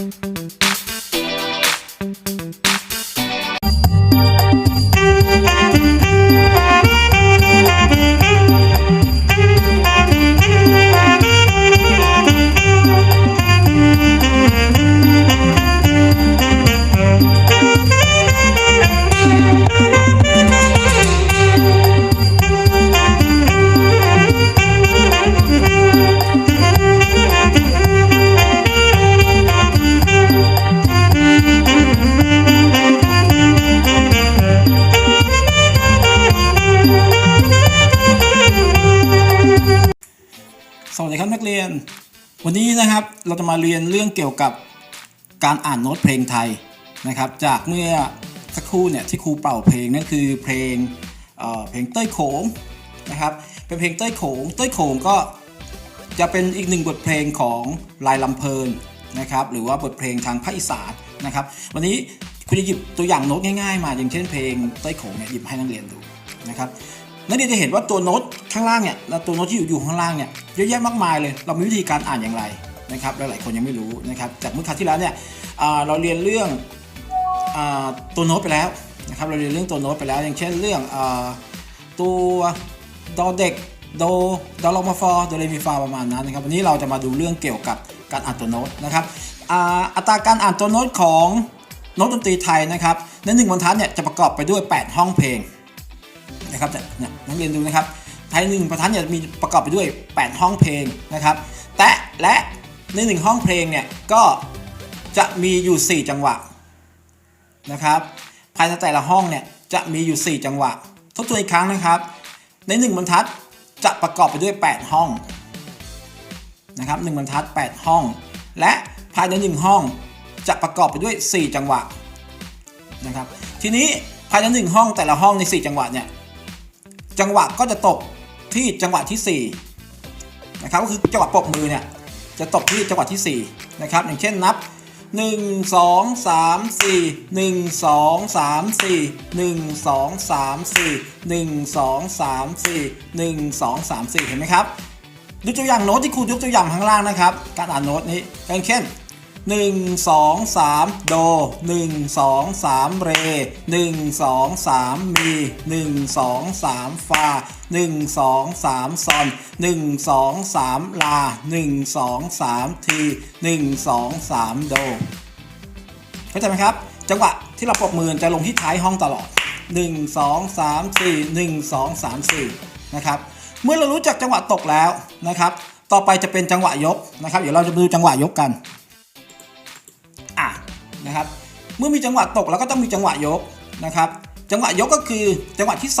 ส วันนี้นะครับเราจะมาเรียนเรื่องเกี่ยวกับการอ่านโน้ตเพลงไทยนะครับ จากเมื่อสักครู่เนี่ยที่ครูเป่าเพลงนั่นคือเพลงเเพลงเต้ยโขงนะครับเป็นเพลงเต้ยโขงเต้ยโขงก็จะเป็นอีกหนึ่งบทเพลงของลายลำเพลินนะครับหรือว่าบทเพลงทางภาคอีสานนะครับ วันนี้คุณจะหยิบตัวอย่างโน้ตง่ายๆ มาอย่างเช่นเพลงเต้ยโขงเนี่ยหยิบให้นักเรียนดูนะครับ นักเรียนจะเห็นว่าตัวโน้ตข้างล่างเนี่ยและตัวโน้ตที่อยู่อยู่ข้างล่างเนี่ยเยอะแยะมากมายเลย เรามีวิธีการอ่านอย่างไรนะครับหลายๆคนยังไม่รู้นะครับจากเมื่อคราวที่แล้วเนี่ยเราเรียนเรื่องอตัวโน้ตไปแล้วนะครับเราเรียนเรื่องตัวโน้ตไปแล้ว อย่างเช่นเรื่องอตัวดอเด็กโดดอลมาฟอโดเรมีฟาประมาณนั้นนะครับวันนี้เราจะมาดูเรื่องเกี่ยวกับการอ่านตัวโน้ตนะครับอัตราการอ่านตัวโน้ตของโน้ตดนตรีไทยนะครับในหนึ่งบรรทัดเนี่ยจะประกอบไปด้วย 8 ห้องเพลง นะครับเนี่ยนักเรียนดูนะครับไทยหนึ่งประทัดเนี่ยมีประกอบไปด้วย 8 ห้องเพลงนะครับแต่และในหนึ่งห้องเพลงเนี่ยก็จะมีอยู่ 4 จังหวะนะครับภายในแต่ละห้องเนี่ยจะมีอยู่ 4 จังหวะ ทบทวนอีกครั้งนะครับ ใน 1บรรทัดจะประกอบไปด้วย 8 ห้องนะครับ1บรรทัด 8 ห้อง และภายใน 1 ห้องจะประกอบไปด้วย 4 จังหวะนะครับทีนี้ภายใน 1 ห้องแต่ละห้องใน 4 จังหวะเนี่ย จังหวะก็จะตกที่จังหวะที่4นะครับก็คือจังหวะปรบมือเนี่ยจะตกที่จังหวะที่4นะครับอย่างเช่นนับ 1 2 3 4 1 2 3 4 1 2 3 4 1 2 3 4 1 2 3 4 เห็นไหมครับดูตัวอย่างโน้ตที่ครูยกตัวอย่างข้างล่างนะครับ การอ่านโน้ตนี้อย่างเช่น 1 2 3 โด 1 2 3 เร 1 2 3 มี 1 2 3 ฟา 1 2 3 ซอน 1 2 3 ลา 1 2 3 ที 1 2 3 โด เข้าใจไหมครับ จังหวะที่เราปรบมือจะลงที่ท้ายห้องตลอด 1 2 3 4 1 2 3 4 นะครับ เมื่อเรารู้จักจังหวะตกแล้วนะครับ ต่อไปจะเป็นจังหวะยกนะครับ เดี๋ยวเราจะดูจังหวะยกกัน นะครับ เมื่อมีจังหวะตกแล้วก็ต้องมีจังหวะยกนะครับ จังหวะยกก็คือจังหวะที่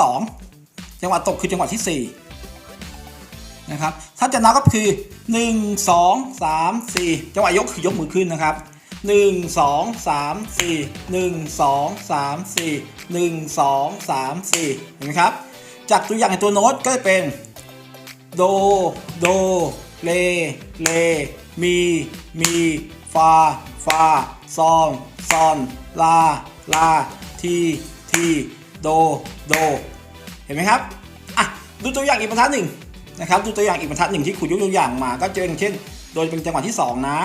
2 จังหวะตกคือจังหวะที่4นะครับ ถ้าจะนับก็คือ 1 2 3 4 จังหวะยกคือยกมือขึ้นนะครับ 1 2 3 4 1 2 3 4 1 2 3 4เห็นไหมครับ จากตัวอย่างในตัวโน้ตก็จะเป็นโด โด เล เล มี มี ฟา ฟา ซอนซอน ลา ลา ที ที โด โด เห็นไหมครับ อะ ดูตัวอย่างอีกบรรทัดหนึ่งนะครับ ดูตัวอย่างอีกบรรทัดหนึ่งที่ครูยกตัวอย่างมา ก็เจะเป็นเช่น โดยเป็นจังหวะที่ 2 นะ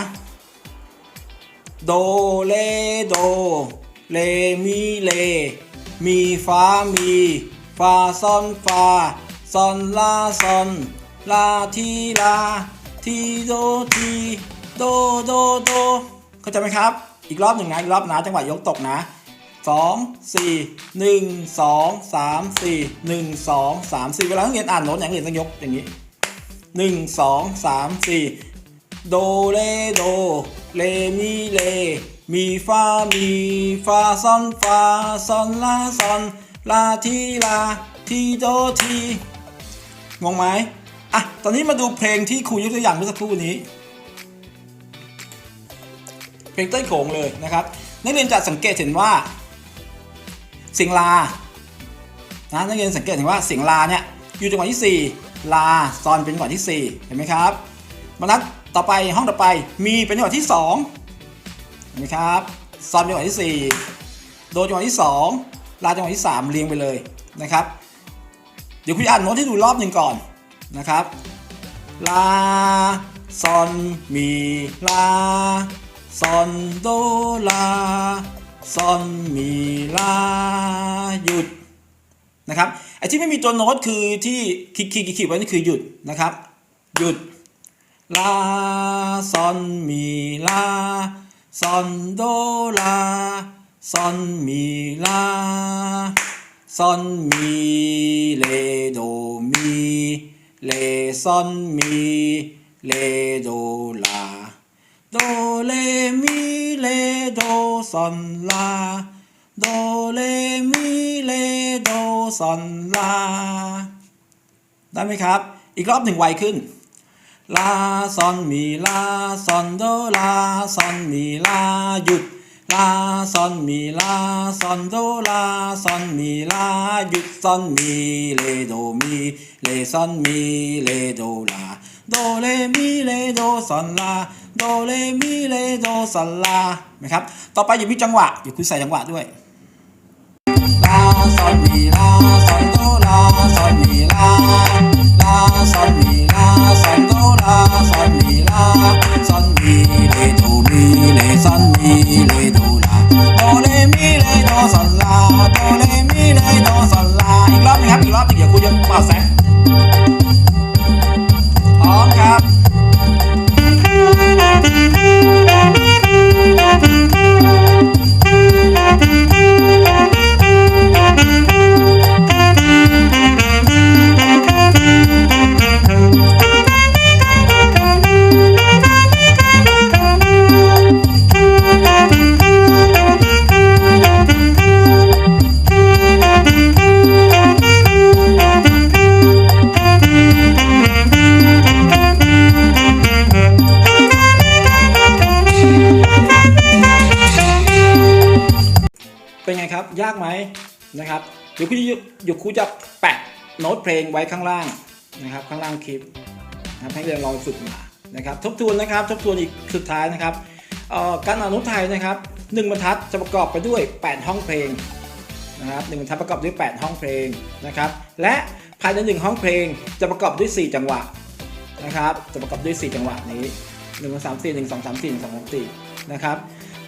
โด เล โด เล มี เล มีฟามีฟาซอนฟาซอน ลาซอน ลา ที ลา ที โด ที โด โด โด เข้าใจไหมครับ อีกรอบหนึ่งนะอีกรอบนะจังหวะยกตกนะสองสี่หนึ่งสองสามสี่หนึ่งสองสามสี่เวลานักเรียนอ่านโน้ตอย่างเรียนต้องยกอย่างนี้หนึ่งสองสามสี่โดเลโดเลมีเลมีฟามีฟาซอนฟาซอนลาซอนลาทีลาทีโดทีงงไหมอะตอนนี้มาดูเพลงที่ครูยกตัวอย่างเมื่อสักครู่นี้ เพลงเต้ยโขงเลยนะครับนักเรียนจะสังเกตเห็นว่าเสียงลานะนักเรียนสังเกตเห็นว่าเสียงลาเนี่ยอยู่จังหวะที่ 4 ลาซอนเป็นจังหวะที่ 4 เห็นไหมครับบรรทัดต่อไปห้องต่อไปมีเป็นจังหวะที่2เห็นไหมครับซอนเป็นจังหวะที่ 4 โดจังหวะที่ 2 ลาจังหวะที่ 3 เรียงไปเลยนะครับ เดี๋ยวคุณอ่านโน้ตให้ดูรอบหนึ่งก่อนนะครับ ลาซอนมีลา ซอนโดลาซอนมีลาหยุดนะครับไอ้ที่ไม่มีตัวโน้ตคือที่คลิกคลิกคลิกไว้นี่คือหยุดนะครับ หยุดลาซอนมีลาซอนโดลาซอนมีลาซอนมีเลโดมีเลซอนมีเลโดลา โดเลมีเลโดซอนลาโดเลมีเลโดซอนลาได้ไหมครับ อีกรอบหนึ่งไวขึ้นลาซอนมีลาซอนโดลาซอนมีลาหยุดลาซอนมีลาซอนโดลาซอนมีลาหยุดซอนมีเลโดมีเลซอนมีเลโดลาโดเลมีเลโดซอนลา โดเลมิเลโดซอนลานะครับ ต่อไปอยู่มีจังหวะอยู่คุณใส่จังหวะด้วยลาซอนมีลาซอนโดลาซอนมีลา ยากไหมนะครับเดี๋ยวครูจะเดี๋ยวครูจะแปะโน้ตเพลงไว้ข้างล่างนะครับ ข้างล่างคลิปนะครับให้เรียนลองฝึกมานะครับทบทวนนะครับทบทวนอีกสุดท้ายนะครับการอ่านโน้ตไทยนะครับหนึ่งบรรทัดจะประกอบไปด้วย 8 ห้องเพลงนะครับหนึ่งบรรทัดประกอบด้วย 8 ห้องเพลงนะครับ และภายในหนึ่งห้องเพลงจะประกอบด้วย 4 จังหวะนะครับ จะประกอบด้วย 4 จังหวะนี้ 1 2 3 4 1 2 3 4 1 2 3 4นะครับ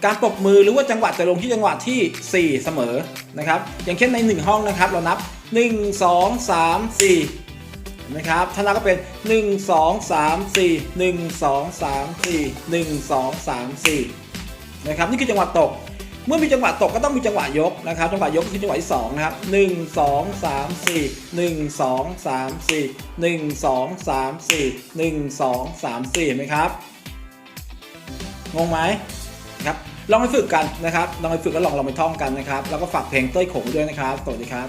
การปรบมือหรือว่าจังหวะจะลงที่จังหวะที่ 4 เสมอนะครับ อย่างเช่นใน 1 ห้องนะครับ เรานับ 1 2 3 4นะครับถ้านับก็เป็น 1 2 3 4 1 2 3 4 1 2 3 4นะครับนี่คือจังหวะตก เมื่อมีจังหวะตกก็ต้องมีจังหวะยกนะครับ จังหวะยกคือจังหวะที่2นะครับ 1 2 3 4 1 2 3 4 1 2 3 4 1 2 3 4เห็นไหมครับงงไหม ลองไปฝึกกันนะครับ ลองไปฝึกแล้วลองลองไปท่องกันนะครับ แล้วก็ฝากเพลงเต้ยขงด้วยนะครับ สวัสดีครับ